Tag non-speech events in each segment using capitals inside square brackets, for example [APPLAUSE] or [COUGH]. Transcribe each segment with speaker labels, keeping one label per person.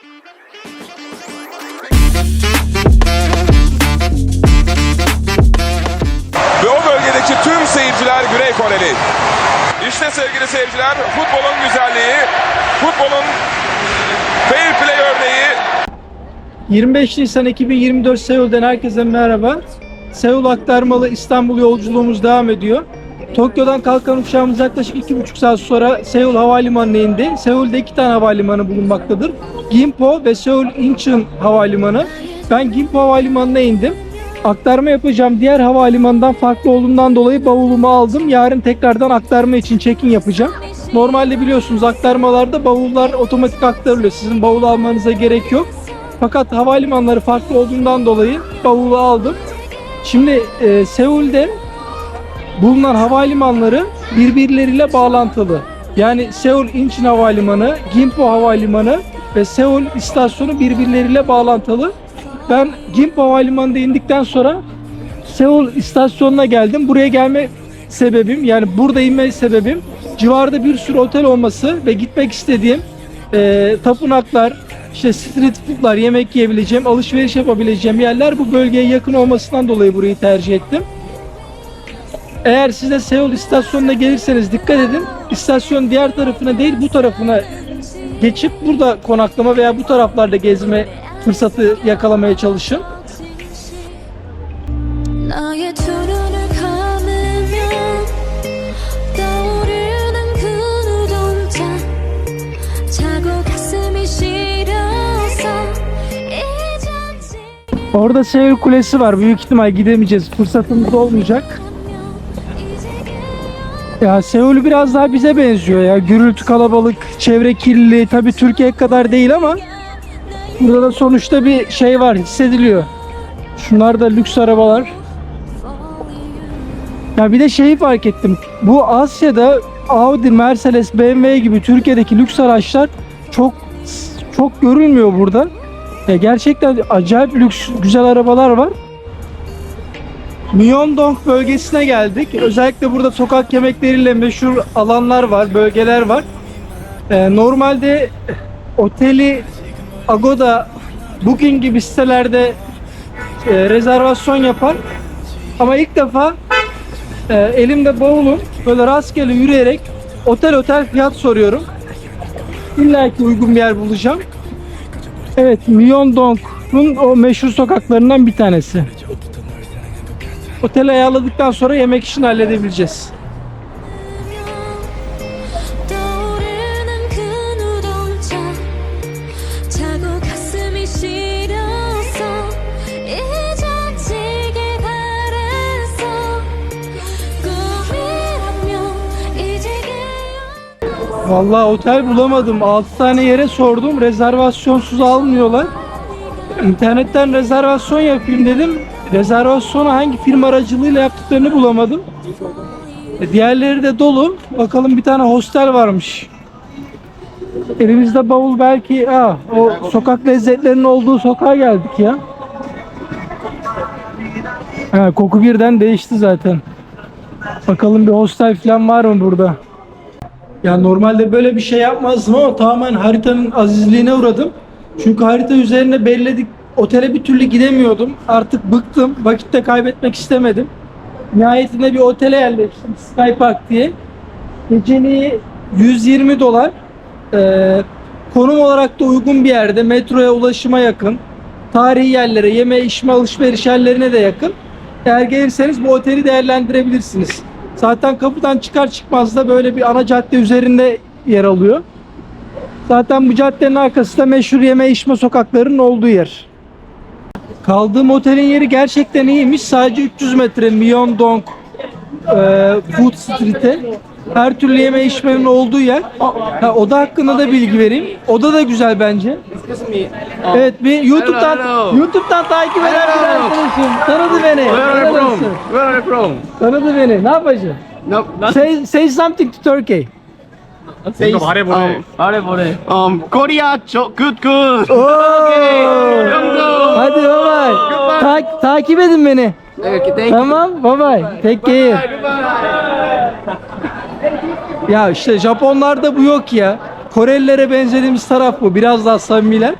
Speaker 1: Ve o bölgedeki tüm seyirciler Güney Koreli. İşte sevgili seyirciler futbolun güzelliği, futbolun fair play örneği
Speaker 2: 25 Nisan 2024 Seul'den herkese merhaba. Seul aktarmalı İstanbul yolculuğumuz devam ediyor. Tokyo'dan kalkan uçağımız yaklaşık 2,5 saat sonra Seul Havalimanı'na indi. Seul'de iki tane havalimanı bulunmaktadır. Gimpo ve Seul Incheon Havalimanı. Ben Gimpo Havalimanı'na indim. Aktarma yapacağım diğer havalimanından farklı olduğundan dolayı bavulumu aldım. Yarın tekrardan aktarma için check-in yapacağım. Normalde biliyorsunuz aktarmalarda bavullar otomatik aktarılıyor. Sizin bavul almanıza gerek yok. Fakat havalimanları farklı olduğundan dolayı bavulu aldım. Şimdi e, Seul'de bulunan havalimanları birbirleriyle bağlantılı. Yani Seul Incheon Havalimanı, Gimpo Havalimanı ve Seul istasyonu birbirleriyle bağlantılı. Ben Gimpo Havalimanı'nda indikten sonra Seul istasyonuna geldim. Buraya gelme sebebim yani burada inme sebebim civarda bir sürü otel olması ve gitmek istediğim e, tapınaklar, işte street foodlar, yemek yiyebileceğim, alışveriş yapabileceğim yerler bu bölgeye yakın olmasından dolayı burayı tercih ettim. Eğer siz de Seul istasyonuna gelirseniz dikkat edin. İstasyon diğer tarafına değil bu tarafına geçip burada konaklama veya bu taraflarda gezme fırsatı yakalamaya çalışın. Orada Seul Kulesi var. Büyük ihtimal gidemeyeceğiz. Fırsatımız olmayacak. Ya Seul biraz daha bize benziyor ya. Gürültü kalabalık, çevre kirliliği. Tabii Türkiye kadar değil ama burada da sonuçta bir şey var, hissediliyor. Şunlar da lüks arabalar. Ya bir de şeyi fark ettim. Bu Asya'da Audi, Mercedes, BMW gibi Türkiye'deki lüks araçlar çok çok görülmüyor burada. Ya gerçekten acayip lüks güzel arabalar var. Myeongdong bölgesine geldik. Özellikle burada sokak yemekleriyle meşhur alanlar var, bölgeler var. Ee, normalde oteli Agoda, Booking gibi sitelerde e, rezervasyon yapar. Ama ilk defa e, elimde bavulum böyle rastgele yürüyerek otel otel fiyat soruyorum. İlla ki uygun bir yer bulacağım. Evet, Myeongdong'un o meşhur sokaklarından bir tanesi. Otel ayarladıktan sonra yemek işini halledebileceğiz. Vallahi otel bulamadım. 6 tane yere sordum. Rezervasyonsuz almıyorlar. İnternetten rezervasyon yapayım dedim. Rezervasyonu hangi firma aracılığıyla yaptıklarını bulamadım. E, diğerleri de dolu. Bakalım bir tane hostel varmış. Elimizde bavul belki ah, o sokak lezzetlerinin olduğu sokağa geldik ya. Ha, koku birden değişti zaten. Bakalım bir hostel falan var mı burada? Ya normalde böyle bir şey yapmazdım ama tamamen haritanın azizliğine uğradım. Çünkü harita üzerine belirledik otele bir türlü gidemiyordum. Artık bıktım. Vakitte kaybetmek istemedim. Nihayetinde bir otele yerleştim. Sky Park diye. Geceliği 120 dolar. Ee, konum olarak da uygun bir yerde. Metroya ulaşıma yakın. Tarihi yerlere, yeme içme alışveriş yerlerine de yakın. Eğer gelirseniz bu oteli değerlendirebilirsiniz. Zaten kapıdan çıkar çıkmaz da böyle bir ana cadde üzerinde yer alıyor. Zaten bu caddenin arkası da meşhur yeme içme sokaklarının olduğu yer. Kaldığım otelin yeri gerçekten iyiymiş. Sadece 300 metre Myeongdong e, Food Street'e. Her türlü yeme içmenin olduğu yer. Ha, oda hakkında da bilgi vereyim. Oda da güzel bence. Evet bir YouTube'dan. YouTube'dan takip eden bir arkadaşım. Tanıdı beni.
Speaker 3: Where are you from? Where are you from?
Speaker 2: Tanıdı beni. Ne yapacaksın?
Speaker 3: No,
Speaker 2: Say, say something to Turkey.
Speaker 3: say 말해보래. 말해보래. Um, Korea, jo, good, good.
Speaker 2: Oo. Hadi bye bye. Ta- takip edin beni.
Speaker 3: Okay, thank
Speaker 2: Tamam bye bye. Take care. Ya işte Japonlarda bu yok ya. Korelilere benzediğimiz taraf bu. Biraz daha samimiler.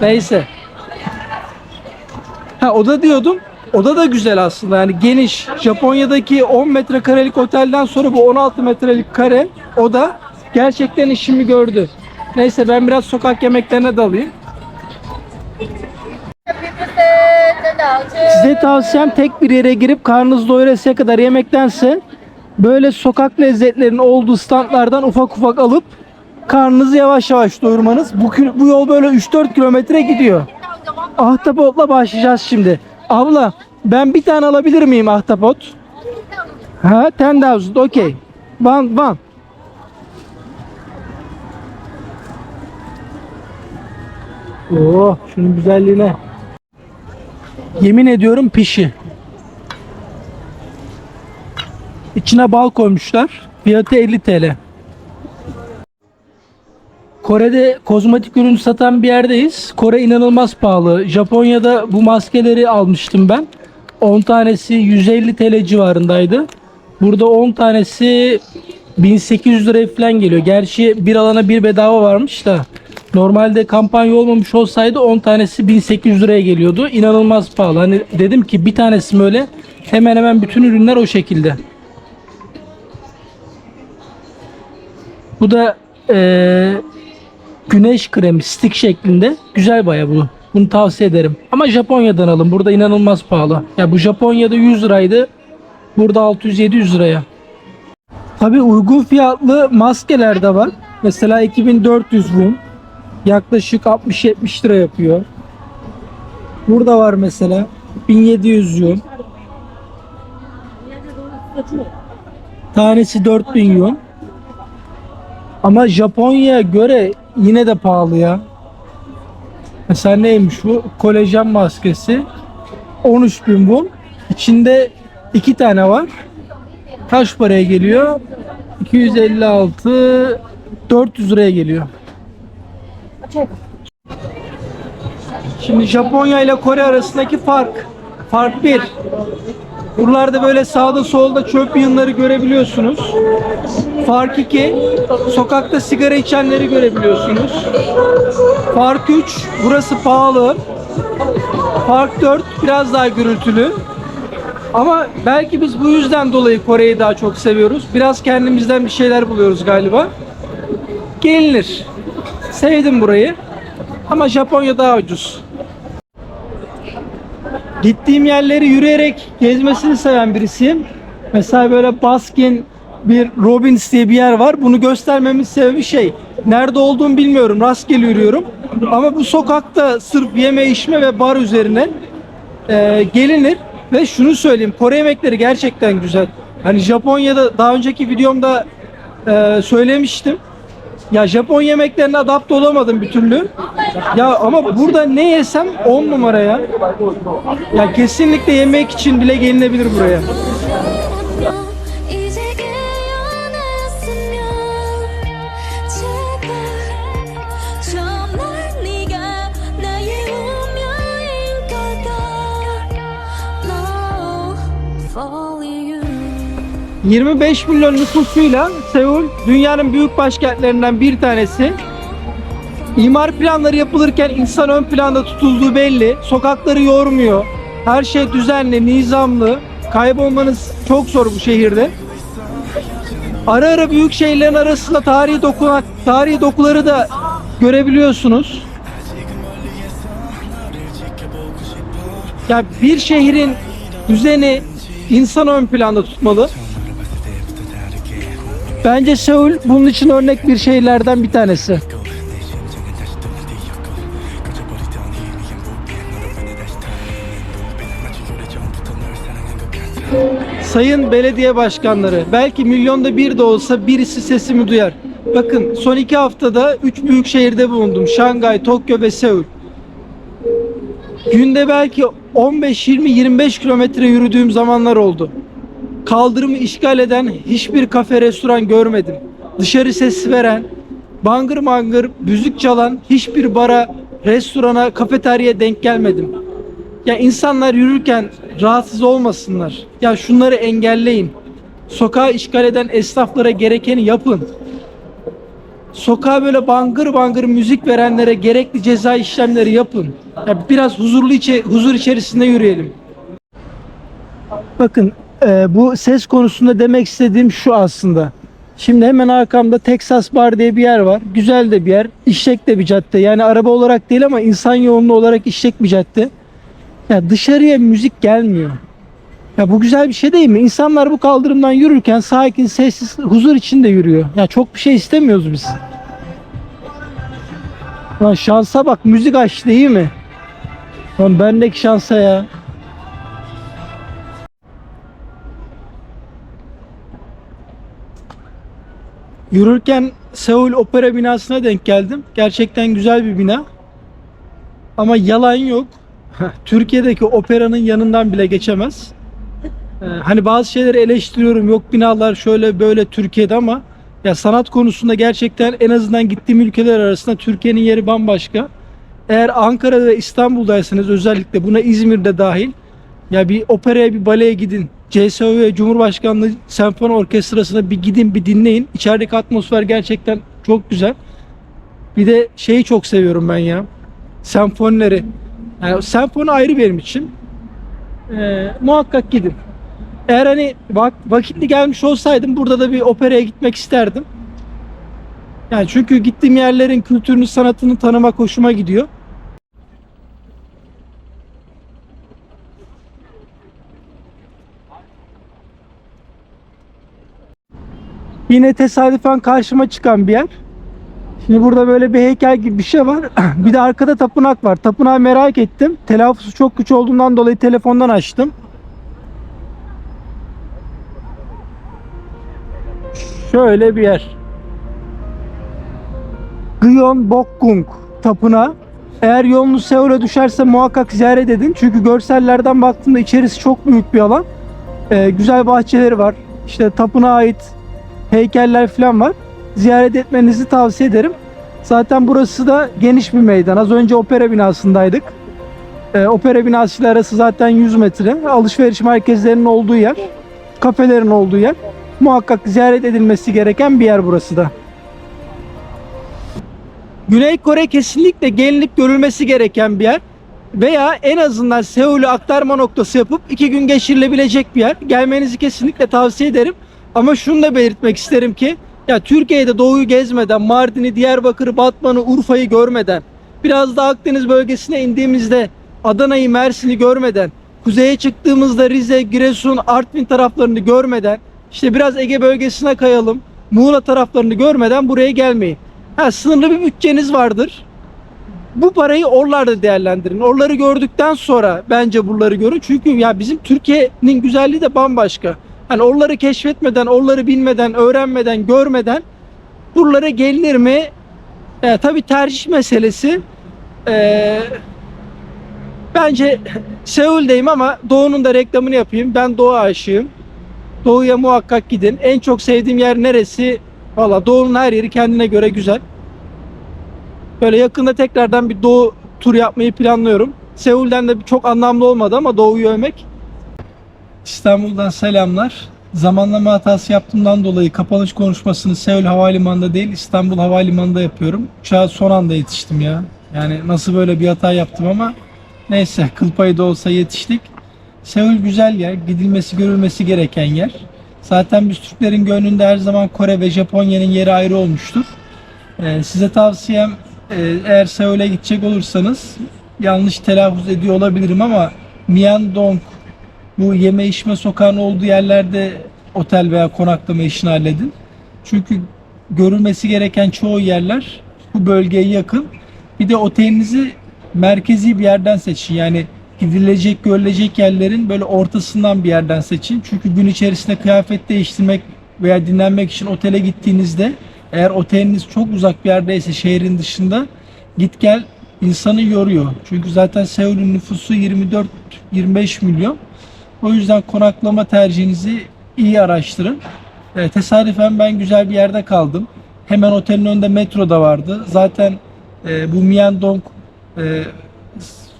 Speaker 2: Neyse. Ha oda diyordum. Oda da güzel aslında yani geniş. Japonya'daki 10 metrekarelik otelden sonra bu 16 metrelik kare oda gerçekten işimi gördü. Neyse ben biraz sokak yemeklerine dalayım. Size tavsiyem tek bir yere girip karnınız doyurasıya kadar yemektense böyle sokak lezzetlerinin olduğu standlardan ufak ufak alıp karnınızı yavaş yavaş doyurmanız. Bu, bu yol böyle 3-4 kilometre gidiyor. Ahtapotla başlayacağız şimdi. Abla ben bir tane alabilir miyim ahtapot? Ha 10,000 okey. One one. Oo, şunun güzelliğine. Yemin ediyorum pişi. İçine bal koymuşlar. Fiyatı 50 TL. Kore'de kozmetik ürün satan bir yerdeyiz. Kore inanılmaz pahalı. Japonya'da bu maskeleri almıştım ben. 10 tanesi 150 TL civarındaydı. Burada 10 tanesi 1800 liraya falan geliyor. Gerçi bir alana bir bedava varmış da. Normalde kampanya olmamış olsaydı 10 tanesi 1800 liraya geliyordu. İnanılmaz pahalı. Hani dedim ki bir tanesi mi öyle? Hemen hemen bütün ürünler o şekilde. Bu da eee, güneş kremi stick şeklinde. Güzel baya bu. Bunu tavsiye ederim. Ama Japonya'dan alın. Burada inanılmaz pahalı. Ya bu Japonya'da 100 liraydı. Burada 600-700 liraya. Tabi uygun fiyatlı maskeler de var. Mesela 2400 won. Yaklaşık 60-70 lira yapıyor. Burada var mesela 1700 yuan. Tanesi 4000 yuan. Ama Japonya'ya göre yine de pahalı ya. Mesela neymiş bu? Kolajen maskesi. 13 bin won. İçinde iki tane var. Kaç paraya geliyor? 256 400 liraya geliyor. Şimdi Japonya ile Kore arasındaki fark. Fark 1. Buralarda böyle sağda solda çöp yığınları görebiliyorsunuz. Fark 2. Sokakta sigara içenleri görebiliyorsunuz. Fark 3. Burası pahalı. Fark 4. Biraz daha gürültülü. Ama belki biz bu yüzden dolayı Kore'yi daha çok seviyoruz. Biraz kendimizden bir şeyler buluyoruz galiba. Gelinir. Sevdim burayı. Ama Japonya daha ucuz. Gittiğim yerleri yürüyerek gezmesini seven birisiyim. Mesela böyle Baskin bir Robbins diye bir yer var. Bunu göstermemin sebebi şey. Nerede olduğumu bilmiyorum. Rastgele yürüyorum. Ama bu sokakta sırf yeme içme ve bar üzerine e, gelinir. Ve şunu söyleyeyim. Kore yemekleri gerçekten güzel. Hani Japonya'da daha önceki videomda e, söylemiştim. Ya Japon yemeklerine adapte olamadım bir türlü. Ya ama burada ne yesem 10 numara ya. Ya kesinlikle yemek için bile gelinebilir buraya. 25 milyon nüfusuyla Seul dünyanın büyük başkentlerinden bir tanesi. İmar planları yapılırken insan ön planda tutulduğu belli. Sokakları yormuyor. Her şey düzenli, nizamlı. Kaybolmanız çok zor bu şehirde. Ara ara büyük şehirlerin arasında tarihi dokunak, tarihi dokuları da görebiliyorsunuz. Ya bir şehrin düzeni insan ön planda tutmalı. Bence Seul bunun için örnek bir şehirlerden bir tanesi. Sayın belediye başkanları, belki milyonda bir de olsa birisi sesimi duyar. Bakın son iki haftada üç büyük şehirde bulundum. Şangay, Tokyo ve Seul. Günde belki 15, 20, 25 kilometre yürüdüğüm zamanlar oldu. Kaldırımı işgal eden hiçbir kafe, restoran görmedim. Dışarı ses veren, bangır mangır müzik çalan hiçbir bara, restorana, kafeteryaya denk gelmedim. Ya insanlar yürürken rahatsız olmasınlar. Ya şunları engelleyin. Sokağı işgal eden esnaflara gerekeni yapın. sokağa böyle bangır bangır müzik verenlere gerekli ceza işlemleri yapın. Ya biraz huzurlu içe, huzur içerisinde yürüyelim. Bakın e, bu ses konusunda demek istediğim şu aslında. Şimdi hemen arkamda Texas Bar diye bir yer var. Güzel de bir yer. İşlek de bir cadde. Yani araba olarak değil ama insan yoğunluğu olarak işlek bir cadde. Ya dışarıya müzik gelmiyor. Ya bu güzel bir şey değil mi? İnsanlar bu kaldırımdan yürürken sakin, sessiz, huzur içinde yürüyor. Ya çok bir şey istemiyoruz biz. Lan şansa bak müzik açtı iyi mi? Lan bendeki şansa ya. Yürürken Seul Opera binasına denk geldim. Gerçekten güzel bir bina. Ama yalan yok. [LAUGHS] Türkiye'deki operanın yanından bile geçemez. Ee, hani bazı şeyleri eleştiriyorum. Yok binalar şöyle böyle Türkiye'de ama ya sanat konusunda gerçekten en azından gittiğim ülkeler arasında Türkiye'nin yeri bambaşka. Eğer Ankara'da ve İstanbul'daysanız özellikle buna İzmir'de dahil ya bir operaya bir baleye gidin. CSO Cumhurbaşkanlığı Senfoni Orkestrası'na bir gidin bir dinleyin. İçerideki atmosfer gerçekten çok güzel. Bir de şeyi çok seviyorum ben ya. Senfonileri. Yani senfoni ayrı benim için. Ee, muhakkak gidin. Eğer hani vak vakitli gelmiş olsaydım burada da bir operaya gitmek isterdim. Yani çünkü gittiğim yerlerin kültürünü, sanatını tanımak hoşuma gidiyor. Yine tesadüfen karşıma çıkan bir yer. Şimdi burada böyle bir heykel gibi bir şey var. [CLEARS THROAT] bir de arkada tapınak var. Tapınağı merak ettim. Telaffuzu çok güç olduğundan dolayı telefondan açtım. Şöyle bir yer. Gyeongbokgung Tapınağı. Eğer yolunuz Seul'e düşerse muhakkak ziyaret edin. Çünkü görsellerden baktığımda içerisi çok büyük bir alan. Ee, güzel bahçeleri var. İşte tapınağa ait heykeller falan var. Ziyaret etmenizi tavsiye ederim. Zaten burası da geniş bir meydan. Az önce opera binasındaydık. Ee, opera binası ile arası zaten 100 metre. Alışveriş merkezlerinin olduğu yer. Kafelerin olduğu yer. Muhakkak ziyaret edilmesi gereken bir yer burası da. Güney Kore kesinlikle gelinip görülmesi gereken bir yer. Veya en azından Seul'ü aktarma noktası yapıp iki gün geçirilebilecek bir yer. Gelmenizi kesinlikle tavsiye ederim. Ama şunu da belirtmek isterim ki ya Türkiye'de doğuyu gezmeden, Mardin'i, Diyarbakır'ı, Batman'ı, Urfa'yı görmeden, biraz da Akdeniz bölgesine indiğimizde Adana'yı, Mersin'i görmeden, kuzeye çıktığımızda Rize, Giresun, Artvin taraflarını görmeden, işte biraz Ege bölgesine kayalım, Muğla taraflarını görmeden buraya gelmeyin. Ha, sınırlı bir bütçeniz vardır. Bu parayı oralarda değerlendirin. Oraları gördükten sonra bence buraları görün. Çünkü ya bizim Türkiye'nin güzelliği de bambaşka. Hani oraları keşfetmeden, oraları bilmeden, öğrenmeden, görmeden buralara gelinir mi? E, tabii tercih meselesi. E, bence Seul'deyim ama Doğu'nun da reklamını yapayım. Ben Doğu aşığım. Doğu'ya muhakkak gidin. En çok sevdiğim yer neresi? Valla Doğu'nun her yeri kendine göre güzel. Böyle yakında tekrardan bir Doğu tur yapmayı planlıyorum. Seul'den de çok anlamlı olmadı ama Doğu'yu övmek İstanbul'dan selamlar. Zamanlama hatası yaptığımdan dolayı kapanış konuşmasını Seul Havalimanı'nda değil İstanbul Havalimanı'nda yapıyorum. Uçağa son anda yetiştim ya. Yani nasıl böyle bir hata yaptım ama neyse kıl payı da olsa yetiştik. Seul güzel yer, gidilmesi görülmesi gereken yer. Zaten biz Türklerin gönlünde her zaman Kore ve Japonya'nın yeri ayrı olmuştur. Ee, size tavsiyem e, eğer Seul'e gidecek olursanız yanlış telaffuz ediyor olabilirim ama Myeongdong bu yeme içme sokağın olduğu yerlerde otel veya konaklama işini halledin. Çünkü görülmesi gereken çoğu yerler bu bölgeye yakın. Bir de otelinizi merkezi bir yerden seçin. Yani gidilecek, görülecek yerlerin böyle ortasından bir yerden seçin. Çünkü gün içerisinde kıyafet değiştirmek veya dinlenmek için otele gittiğinizde eğer oteliniz çok uzak bir yerdeyse şehrin dışında git gel insanı yoruyor. Çünkü zaten Seul'ün nüfusu 24-25 milyon. O yüzden konaklama tercihinizi iyi araştırın. E, tesadüfen ben güzel bir yerde kaldım. Hemen otelin önünde metro da vardı. Zaten e, bu Myeongdong e,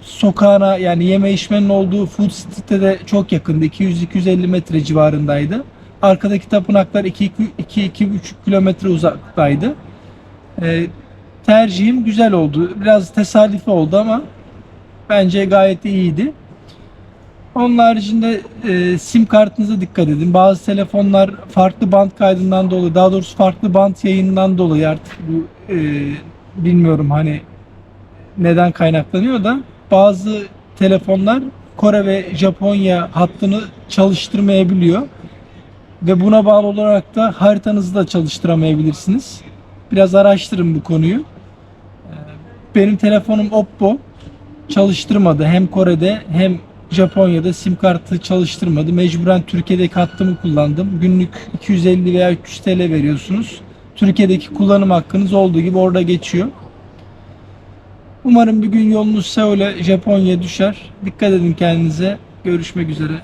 Speaker 2: sokağına yani yeme içmenin olduğu Food Street'e de çok yakındı. 200-250 metre civarındaydı. Arkadaki tapınaklar 2-2,5 kilometre uzaktaydı. E, tercihim güzel oldu. Biraz tesadüfi oldu ama bence gayet iyiydi. Onun haricinde e, sim kartınıza dikkat edin. Bazı telefonlar farklı band kaydından dolayı, daha doğrusu farklı band yayından dolayı artık bu e, bilmiyorum hani neden kaynaklanıyor da bazı telefonlar Kore ve Japonya hattını çalıştırmayabiliyor. Ve buna bağlı olarak da haritanızı da çalıştıramayabilirsiniz. Biraz araştırın bu konuyu. Ee, Benim telefonum Oppo çalıştırmadı. Hem Kore'de hem Japonya'da sim kartı çalıştırmadı. Mecburen Türkiye'deki hattımı kullandım. Günlük 250 veya 300 TL veriyorsunuz. Türkiye'deki kullanım hakkınız olduğu gibi orada geçiyor. Umarım bir gün yolunuz Seul'e, Japonya'ya düşer. Dikkat edin kendinize. Görüşmek üzere.